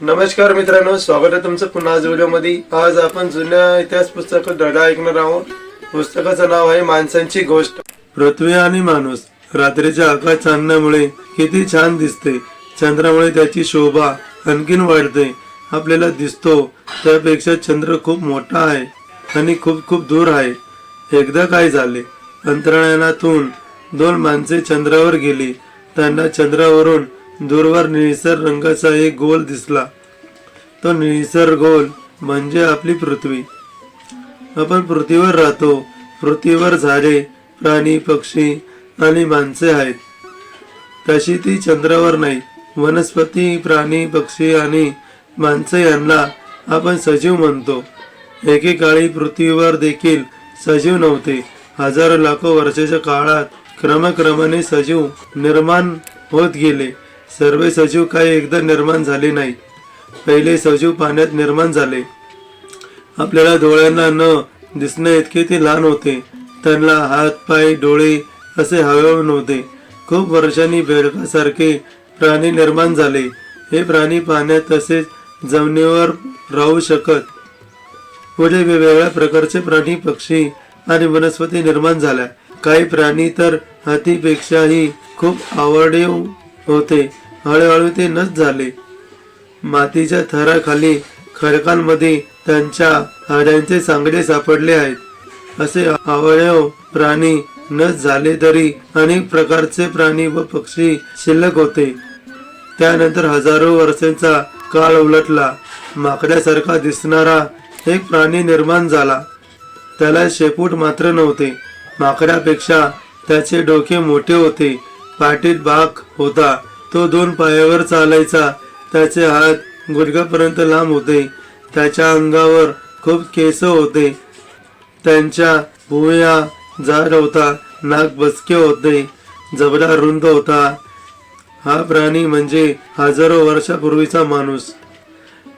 नमस्कार मित्रांनो स्वागत आहे तुमचं पुन्हा आज व्हिडिओमध्ये. आज आपण जुन्या इतिहास पुस्तक धडा ऐकणार आहोत. पुस्तकाचं नाव आहे माणसांची गोष्ट. पृथ्वी आणि माणूस रात्रीच्या आकाश चांदण्यामुळे किती छान दिसते. चंद्रामुळे त्याची शोभा आणखीन वाढते. आपल्याला दिसतो त्यापेक्षा चंद्र खूप मोठा आहे आणि खूप खूप दूर आहे. एकदा काय झाले अंतराळयानातून दोन माणसे चंद्रावर गेली. त्यांना चंद्रावरून दूरवर निळसर रंगाचा एक गोल दिसला. तो निळसर गोल म्हणजे आपली पृथ्वी. आपण पृथ्वीवर राहतो. पृथ्वीवर झाडे प्राणी पक्षी आणि माणसे आहेत. तशी ती चंद्रावर नाही. वनस्पती प्राणी पक्षी आणि माणसे यांना आपण सजीव म्हणतो. एकेकाळी पृथ्वीवर देखील सजीव नव्हते. हजारो लाखो वर्षाच्या काळात क्रमक्रमाने सजीव निर्माण होत गेले. सर्व सजीव काही एकदा निर्माण झाले नाही. पहिले सजीव पाण्यात निर्माण झाले. आपल्याला डोळ्यांना न दिसणे इतके ते लहान होते. त्यांना हात पाय डोळे असे हवे नव्हते. खूप वर्षांनी बेडकासारखे प्राणी निर्माण झाले. हे प्राणी पाण्यात तसेच जमिनीवर राहू शकत. पुढे वेगवेगळ्या प्रकारचे प्राणी पक्षी आणि वनस्पती निर्माण झाल्या. काही प्राणी तर हातीपेक्षाही खूप आवडीव होते. हळूहळू ते नष्ट झाले. मातीच्या थराखाली खडकांमध्ये त्यांच्या हाड्यांचे सांगडे सापडले आहेत. असे अवयव प्राणी नष्ट झाले तरी अनेक प्रकारचे प्राणी व पक्षी शिल्लक होते. त्यानंतर हजारो वर्षांचा काळ उलटला. माकड्यासारखा दिसणारा एक प्राणी निर्माण झाला. त्याला शेपूट मात्र नव्हते. माकड्यापेक्षा त्याचे डोके मोठे होते. पाठीत बाक होता. तो दोन पायावर चालायचा. त्याचे हात गुडघ्यापर्यंत लांब होते. त्याच्या अंगावर खूप केस होते. त्यांच्या भुवया जाड होता. नाक बसके होते. जबडा रुंद होता. हा प्राणी म्हणजे हजारो वर्षापूर्वीचा माणूस.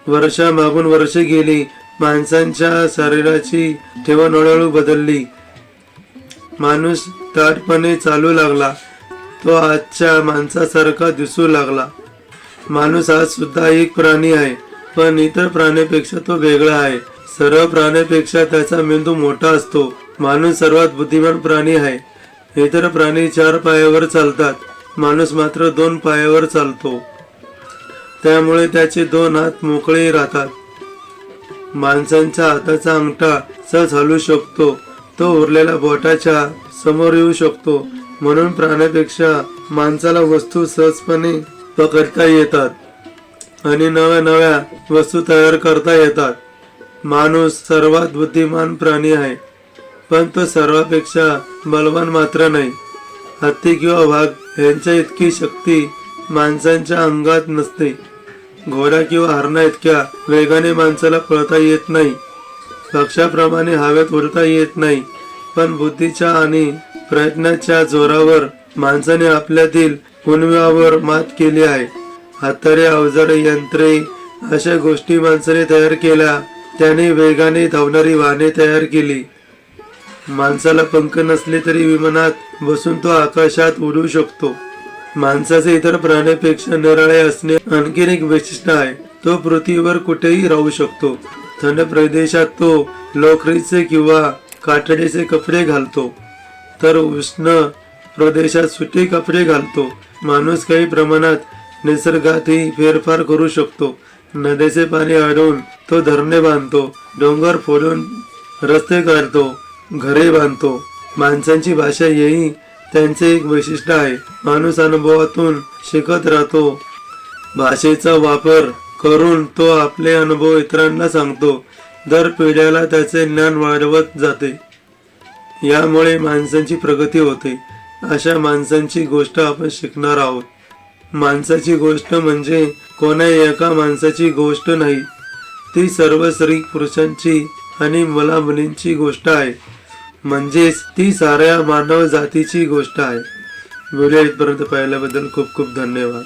वर्षामागून वर्षे गेली. माणसांच्या शरीराची ठेवण हळूहळू बदलली. माणूस ताटपणे चालू लागला. तो आजच्या माणसासारखा दिसू लागला. माणूस आज सुद्धा एक प्राणी आहे पण इतर प्राण्यापेक्षा तो वेगळा आहे. सर्व प्राण्यापेक्षा त्याचा मेंदू मोठा असतो. माणूस सर्वात बुद्धिमान प्राणी आहे. इतर प्राणी चार पायावर चालतात. माणूस मात्र दोन पायावर चालतो. त्यामुळे त्याचे दोन हात मोकळे राहतात. माणसांच्या हाताचा अंगठा सहज हलू शकतो. तो उरलेल्या बोटाच्या समोर येऊ शकतो. म्हणून प्राण्यापेक्षा माणसाला वस्तू सहजपणे पकडता येतात आणि नव्या नव्या वस्तू तयार करता येतात. माणूस सर्वात बुद्धिमान प्राणी आहे पण तो सर्वापेक्षा बलवान मात्र नाही. हत्ती किंवा वाघ यांच्या इतकी शक्ती माणसांच्या अंगात नसते. घोडा किंवा हरणा इतक्या वेगाने माणसाला पळता येत नाही. पक्षाप्रमाणे हवेत उडता येत नाही. पण बुद्धीच्या आणि प्रयत्नाच्या जोरावर माणसाने आपल्यातील उणव्यावर मात केली आहे. हातारे अवजारे यंत्रे अशा गोष्टी माणसाने तयार केल्या. त्याने वेगाने धावणारी वाहने तयार केली. माणसाला पंख नसले तरी विमानात बसून तो आकाशात उडू शकतो. माणसाचे इतर प्राण्यापेक्षा निराळे असणे आणखीन एक वैशिष्ट्य आहे. तो पृथ्वीवर कुठेही राहू शकतो. थंड प्रदेशात तो लोकरीचे किंवा कातडीचे कपडे घालतो. तर उष्ण प्रदेशात सुटे कपडे घालतो. माणूस काही प्रमाणात निसर्गातही फेरफार करू शकतो. नदीचे पाणी अडवून तो धरणे बांधतो. डोंगर फोडून रस्ते काढतो. घरे बांधतो. माणसांची भाषा येई त्यांचे एक वैशिष्ट्य आहे. माणूस अनुभवातून शिकत राहतो. भाषेचा वापर करून तो आपले अनुभव इतरांना सांगतो. दर पिढ्याला त्याचे ज्ञान वाढवत जाते. यामुळे माणसांची प्रगती होते. अशा माणसांची गोष्ट आपण शिकणार आहोत. माणसाची गोष्ट म्हणजे कोणा एका माणसाची गोष्ट नाही. ती सर्व स्त्री पुरुषांची आणि मला मुलींची गोष्ट आहे. म्हणजेच ती साऱ्या मानव जातीची गोष्ट आहे. व्हिडिओ इथपर्यंत पाहिल्याबद्दल खूप खूप धन्यवाद.